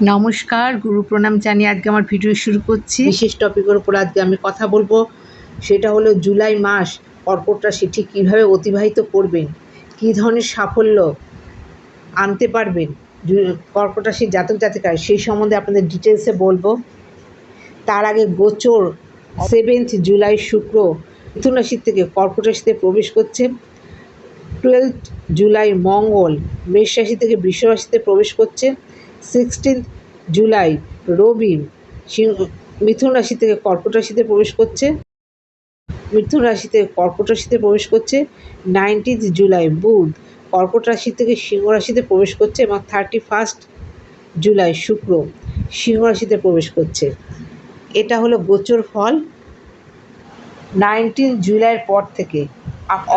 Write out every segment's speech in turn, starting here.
নমস্কার, গুরু প্রণাম জানিয়ে আজকে আমার ভিডিও শুরু করছি। বিশেষ টপিকের উপর আজকে আমি কথা বলব। সেটা হলো জুলাই মাস কর্কট রাশি ঠিক কীভাবে অতিবাহিত করবেন? কী ধরনের সাফল্য আনতে পারবেন? কর্কট রাশির জাতক জাতিকার, সেই সম্বন্ধে আপনাদের ডিটেলসে বলব। তার আগে গোচর সেভেন্থ জুলাই শুক্র মিথুন রাশির থেকে কর্কট রাশিতে প্রবেশ করছে। টুয়েলথ জুলাই মঙ্গল, মেষ রাশি থেকে বৃষ রাশিতে প্রবেশ করছে। সিক্সটিন্থ জুলাই রবি মিথুন রাশি থেকে কর্কট রাশিতে প্রবেশ করছে। মিথুন রাশি থেকে কর্কট রাশিতে প্রবেশ করছে। নাইনটিন্থ জুলাই বুধ কর্কট রাশি থেকে সিংহ রাশিতে প্রবেশ করছে এবং থার্টি ফার্স্ট জুলাই শুক্র সিংহ রাশিতে প্রবেশ করছে। এটা হলো গোচর ফল। নাইনটিন জুলাইয়ের পর থেকে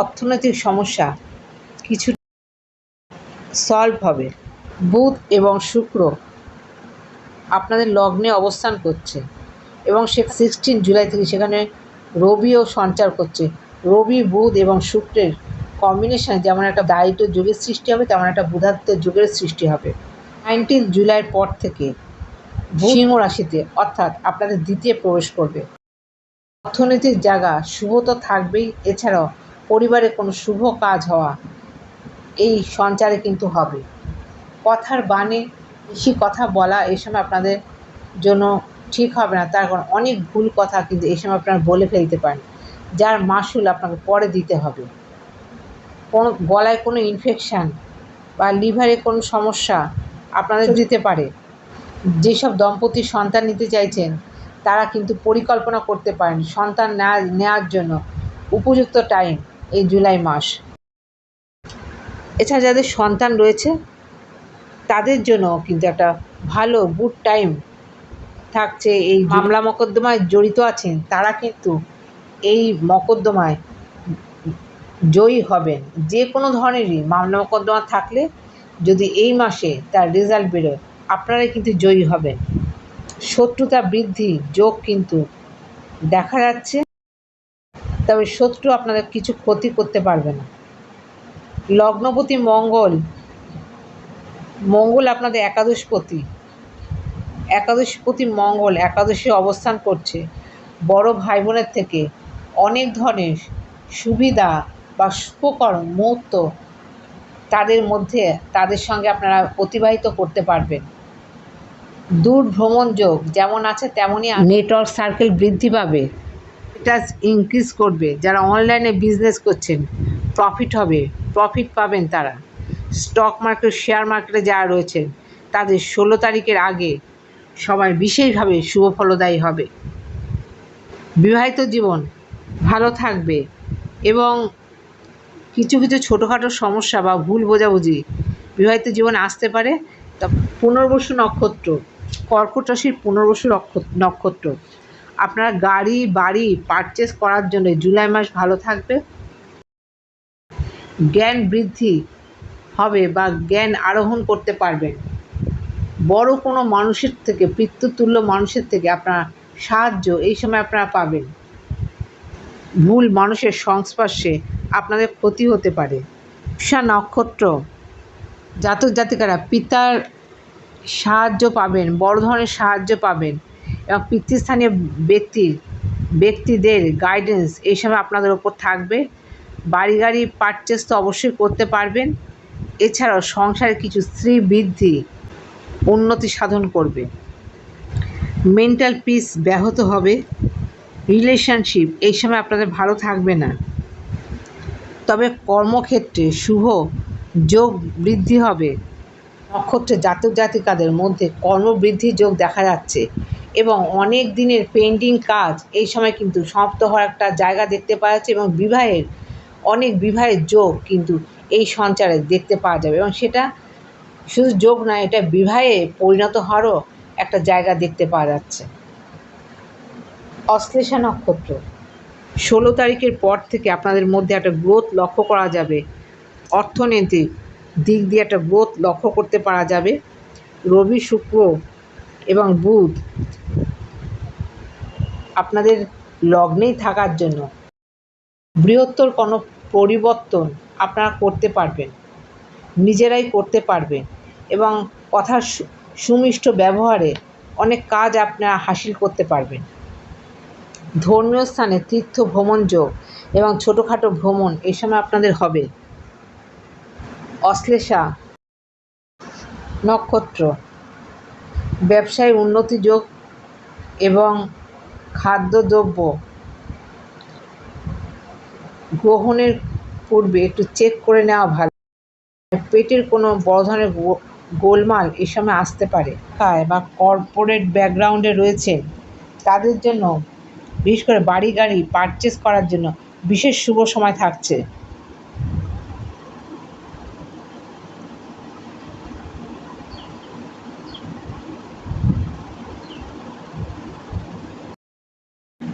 অর্থনৈতিক সমস্যা কিছু সলভ হবে। বুধ এবং শুক্র আপনাদের লগ্নে অবস্থান করছে এবং সে সিক্সটিন জুলাই থেকে সেখানে রবিও সঞ্চার করছে। রবি, বুধ এবং শুক্রের কম্বিনেশনে যেমন একটা দারিদ্র যুগের সৃষ্টি হবে, তেমন একটা বুধাত্ম যুগের সৃষ্টি হবে। নাইনটিন জুলাইয়ের পর থেকে সিংহ রাশিতে অর্থাৎ আপনাদের দ্বিতীয় প্রবেশ করবে। অর্থনৈতিক জায়গা শুভ তো থাকবেই, এছাড়াও পরিবারে কোনো শুভ কাজ হওয়া এই সঞ্চারে কিন্তু হবে। কথার বাণে বেশি কথা বলা এই সময় আপনাদের জন্য ঠিক হবে না। তার কারণ অনেক ভুল কথা কিন্তু এই সময় আপনারা বলে ফেলতে পারেন। যার মাসুল আপনাকে পরে দিতে হবে। কোনো গলায় কোনো ইনফেকশান বা লিভারে কোনো সমস্যা আপনাদের দিতে পারে। যেসব দম্পতি সন্তান নিতে চাইছেন তারা কিন্তু পরিকল্পনা করতে পারেন সন্তান নেওয়া নেওয়ার জন্য। উপযুক্ত টাইম এই জুলাই মাস। এছাড়া যাদের সন্তান রয়েছে তাদের জন্য কিন্তু একটা ভালো গুড টাইম থাকছে এই মামলা মকদ্দমায় জড়িত আছেন, তারা কিন্তু এই মকদ্দমায় জয়ী হবেন। যে কোনো ধরনেরই মামলা মকদ্দমা থাকলে যদি এই মাসে তার রেজাল্ট বেরোয়, আপনারাই কিন্তু জয়ী হবেন। শত্রুতা বৃদ্ধি যোগ কিন্তু দেখা যাচ্ছে, তবে শত্রু আপনাদের কিছু ক্ষতি করতে পারবে না। লগ্নপতি মঙ্গল মঙ্গল আপনাদের একাদশপতি। একাদশপতি মঙ্গল একাদশে অবস্থান করছে। বড় ভাই বোনের থেকে অনেক ধরনের সুবিধা বা শুভকর মুহূর্ত তাদের মধ্যে তাদের সঙ্গে আপনারা অতিবাহিত করতে পারবেন। দূর ভ্রমণ যোগ যেমন আছে তেমনই নেটওয়ার্ক সার্কেল বৃদ্ধি পাবে। এটা ইনক্রিজ করবে। যারা অনলাইনে বিজনেস করছেন প্রফিট হবে। প্রফিট পাবেন তারা। স্টক মার্কেট শেয়ার মার্কেটে যারা রয়েছেন তাদের ষোলো তারিখের আগে সবাই বিশেষভাবে শুভ ফলদায়ী হবে। বিবাহিত জীবন ভালো থাকবে এবং কিছু কিছু ছোটোখাটো সমস্যা বা ভুল বোঝাবুঝি বিবাহিত জীবন আসতে পারে। তা পুনর্বসু নক্ষত্র, কর্কট রাশির পুনর্বসু নক্ষ- নক্ষত্র। আপনার গাড়ি, বাড়ি পারচেস করার জন্য জুলাই মাস ভালো থাকবে। জ্ঞান বৃদ্ধি হবে বা জ্ঞান আরোহণ করতে পারবেন। বড় কোনো মানুষের থেকে, পিতৃতুল্য মানুষের থেকে আপনার সাহায্য এই সময় আপনারা পাবেন। ভুল মানুষের সংস্পর্শে আপনাদের ক্ষতি হতে পারে। ঈশা নক্ষত্র, জাতক জাতিকারা পিতার সাহায্য পাবেন, বড় ধরনের সাহায্য পাবেন এবং পিতৃস্থানীয় ব্যক্তির ব্যক্তিদের গাইডেন্স এই সময় আপনাদের ওপর থাকবে। বাড়ি গাড়ি পারচেস তো অবশ্যই করতে পারবেন। এছাড়াও সংসারে কিছু স্ত্রী বৃদ্ধি উন্নতি সাধন করবে। মেন্টাল পিস ব্যাহত হবে। রিলেশনশিপ এই সময় আপনাদের ভালো থাকবে না। তবে কর্মক্ষেত্রে শুভ যোগ বৃদ্ধি হবে। নক্ষত্রে জাতক জাতিকাদের মধ্যে কর্মবৃদ্ধির যোগ দেখা যাচ্ছে এবং অনেক দিনের পেন্ডিং কাজ এই সময় কিন্তু সমাপ্ত হওয়ার একটা জায়গা দেখতে পাওয়া যাচ্ছে এবং বিবাহের অনেক বিবাহের যোগ কিন্তু এই সঞ্চারে দেখতে পাওয়া যাবে এবং সেটা শুধু যোগ নয়, এটা বিবাহে পরিণত হওয়ারও একটা জায়গা দেখতে পাওয়া যাচ্ছে। অশ্লেষা নক্ষত্র, ষোলো তারিখের পর থেকে আপনাদের মধ্যে একটা গ্রোথ লক্ষ্য করা যাবে। অর্থনৈতিক দিক দিয়ে একটা গ্রোথ লক্ষ্য করতে পারা যাবে। রবি, শুক্র এবং বুধ আপনাদের লগ্নেই থাকার জন্য বৃহত্তর কোনো পরিবর্তন আপনারা করতে পারবেন। নিজেরাই করতে পারবেন এবং কথা শু- সুমিষ্ট ব্যবহারে অনেক কাজ আপনারা হাসিল করতে পারবেন। ধর্মীয় স্থানে তীর্থ ভ্রমণ যোগ এবং ছোটোখাটো ভ্রমণ এই সময় আপনাদের হবে। অশ্লেষা, নক্ষত্র, ব্যবসায় উন্নতি যোগ এবং খাদ্যদ্রব্য গ্রহণের পূর্বে একটু চেক করে নেওয়া ভালো। পেটের কোনো বড় ধরনের গোলমাল এ সময় আসতে পারে। কায় বা কর্পোরেট ব্যাকগ্রাউন্ডে রয়েছে। তাদের জন্য, বিশেষ করে বাড়ি গাড়ি পারচেস করার জন্য বিশেষ শুভ সময় থাকছে।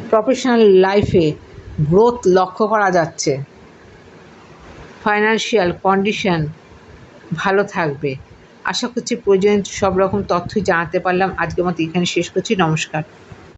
প্রফেশনাল লাইফে গ্রোথ লক্ষ্য করা যাচ্ছে। ফাইন্যান্সিয়াল কন্ডিশন ভালো থাকবে। আশা করছি প্রয়োজনীয় সব রকম তথ্যই জানাতে পারলাম। আজকের মতো এখানে শেষ করছি। নমস্কার।